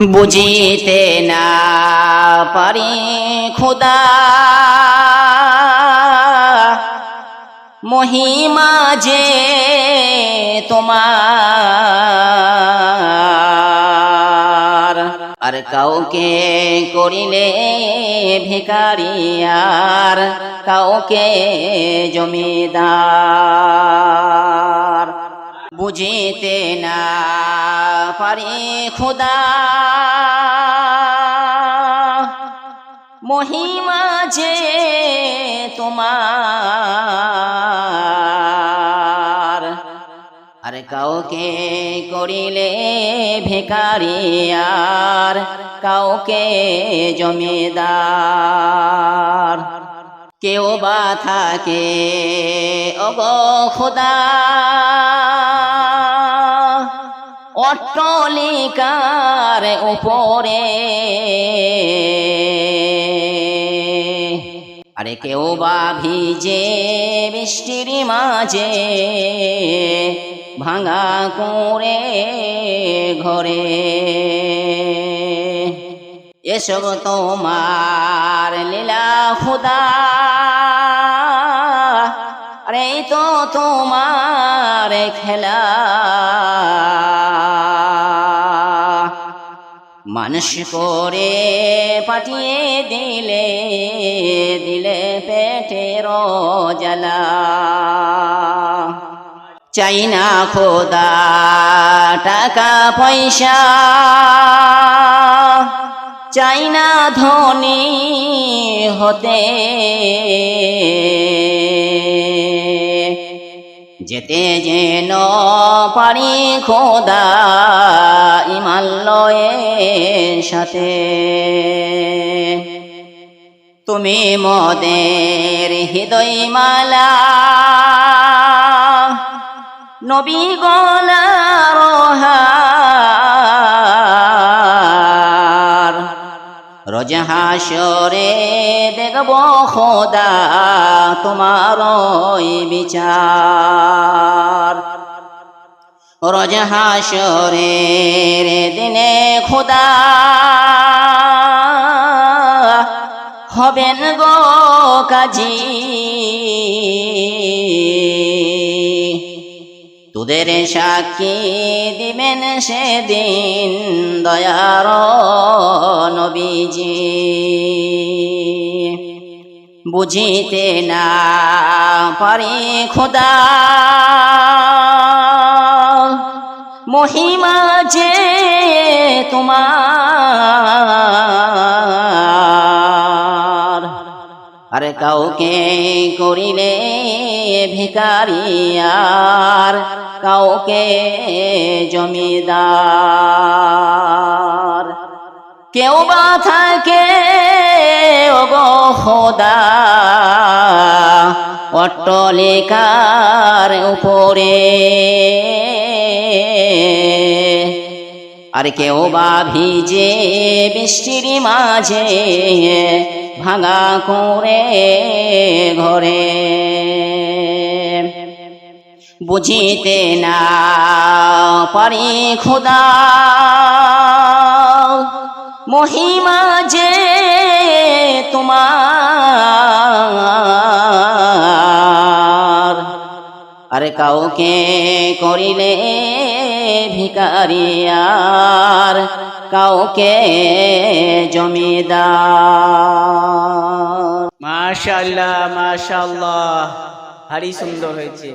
বুঝিতে না পারি খোদা। মহিমা যে তোমার, আর কাউকে করিলে ভিকারি আর, কাউকে জমিদার। বুঝিতে না পারি খুদা। মহিমা যে তোমার। আর কাউকে করিলে ভিকারি আর কাউকে জমিদার। কেউ বা থাকে অগ খুদা। অট্টলিকার উপরে। আরে কেউ বা ভিজে বৃষ্টির মাঝে ভাঙা করে ঘরে। এসব তোমার লীলা খুদা। আরে তো তোমার খেলা। মানুষ করে পাঠিয়ে দিলে দিলে পেটের জ্বালা চাই না খোদা টাকা পয়সা, চাই না ধনী হতে। যেতে যেন পারি খোদা ইমালয়ের সাথে। তুমি মদের হৃদয় মালা নবী গলা হার রোজ হাসরে দেখব খোদা, তোমার বিচার। রোজ হাসরের দিনে খোদা, হবেন গো কাজী। তোদের সাক্ষী দিবেন সেদিন দয়ার নবীজি। বুঝিতে না পারি খোদা। মহিমা যে তোমার। আরে কাউকে করিলে ভিকারি আর কাউকে জমিদার। কেউ বা থাকে, ওগো খোদা। অট্টলিকার উপরে। আর কেউ বা ভিজে বৃষ্টির মাঝে ভাঙা করে ঘরে। বুঝিতে না পারি খোদা। মহিমা যে তোমার। আরে কাউকে করিলে ভিকারি আর, কাউকে জমিদার। মাশাল্লাহ মাশাল্লাহ ভারী সুন্দর হয়েছে।